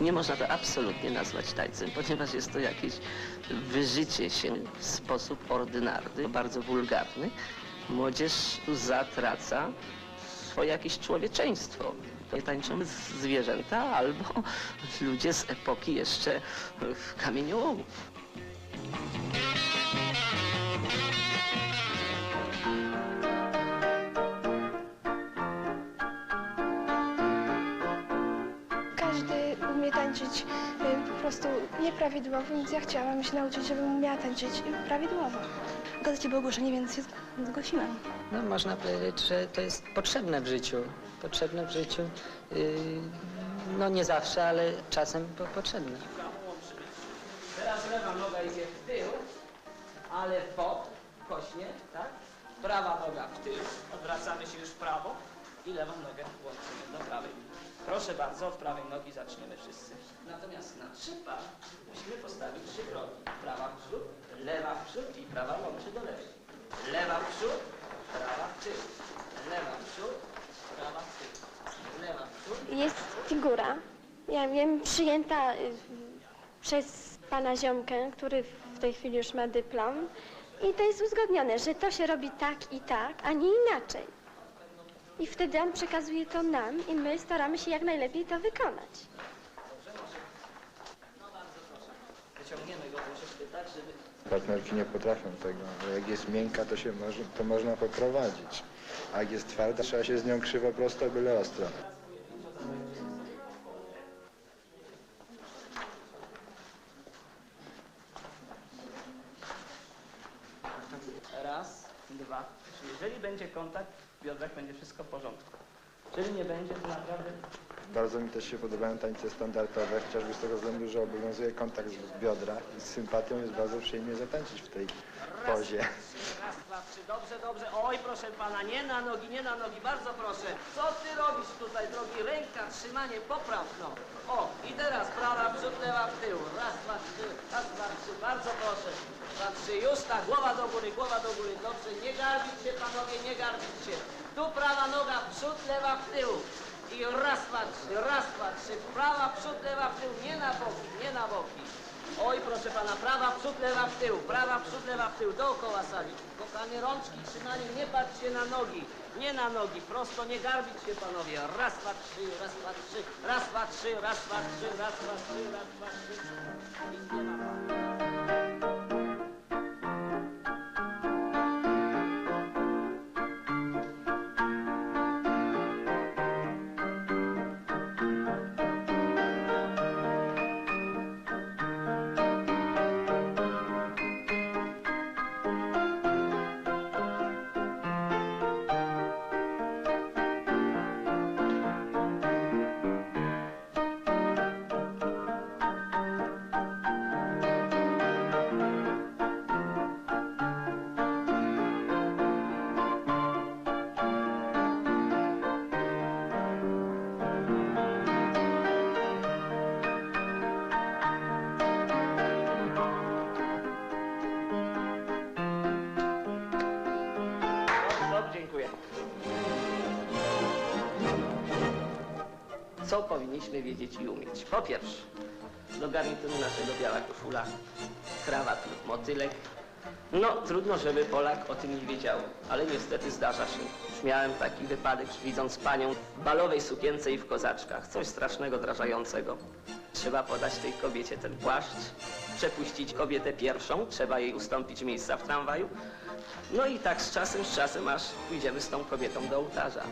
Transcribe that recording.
Nie można to absolutnie nazwać tańcem, ponieważ jest to jakieś wyżycie się w sposób ordynarny, bardzo wulgarny. Młodzież zatraca swoje jakieś człowieczeństwo. To tańczą zwierzęta albo ludzie z epoki jeszcze kamieniołomów. Tańczyć y, po prostu nieprawidłowo, więc ja chciałam się nauczyć, żebym umiała tańczyć prawidłowo. Gazecie było ogłoszenie, więc się zgłosiłam. No, można powiedzieć, że to jest potrzebne w życiu. Potrzebne w życiu. Yy, no nie zawsze, ale czasem po, potrzebne. Teraz lewa noga idzie w tył, ale w bok, kośnie, tak? Prawa noga w tył, odwracamy się już w prawo i lewą nogę łączymy do prawej. Proszę bardzo, od prawej nogi zaczniemy wszyscy. Natomiast na trzy par musimy postawić trzy kroki. Prawa w przód, lewa w przód i prawa łączy do lewej. Lewa w przód, prawa w tył. Lewa w przód, prawa w tył. Lewa w przód, Jest figura, ja wiem, przyjęta y, przez pana ziomkę, który w tej chwili już ma dyplom. I to jest uzgodnione, że to się robi tak i tak, a nie inaczej. I wtedy on przekazuje to nam i my staramy się jak najlepiej to wykonać. Partnerki nie potrafią tego, ale jak jest miękka, to, się może, to można poprowadzić. A jak jest twarda, trzeba się z nią krzywo prosto, byle ostro. Raz, dwa. Jeżeli będzie kontakt biodrach, będzie wszystko w porządku. Jeżeli nie będzie, to naprawdę Bardzo mi też się podobają tańce standardowe, chociażby z tego względu, że obowiązuje kontakt w biodra i z sympatią jest bardzo przyjemnie zatańczyć w tej pozie. Raz, dwa, trzy. Dobrze, dobrze. Oj, proszę pana, nie na nogi, nie na nogi, bardzo proszę. Co ty robisz tutaj, drogi? Ręka, trzymanie, popraw, no. O, i teraz prawa przód, lewa w tył. Raz, dwa, trzy, raz, dwa, trzy. Bardzo proszę. Dwa, trzy. Już tak, głowa do góry, głowa do góry. Dobrze, nie garbić się, panowie, nie garbić się. Tu prawa noga w przód, lewa w tył. I raz, dwa, trzy, raz, dwa, trzy. Prawa w przód, lewa w tył. Nie na boki, nie na boki. Oj, proszę pana, prawa w przód, lewa w tył, prawa w przód, lewa w tył, dookoła sali. Kochanie, rączki, trzymanie, nie patrz się na nogi, nie na nogi, prosto, nie garbić się panowie. Raz, dwa, trzy, raz, dwa, trzy, raz, dwa, trzy, raz, dwa, trzy, raz, dwa, trzy, raz, dwa, trzy. Ma Co powinniśmy wiedzieć i umieć? Po pierwsze, do garnituru naszego biała koszula, krawat lub motylek. No, trudno, żeby Polak o tym nie wiedział, ale niestety zdarza się. Już miałem taki wypadek, widząc panią w balowej sukience i w kozaczkach. Coś strasznego, drażającego. Trzeba podać tej kobiecie ten płaszcz, przepuścić kobietę pierwszą, trzeba jej ustąpić miejsca w tramwaju. No i tak z czasem, z czasem, aż pójdziemy z tą kobietą do ołtarza.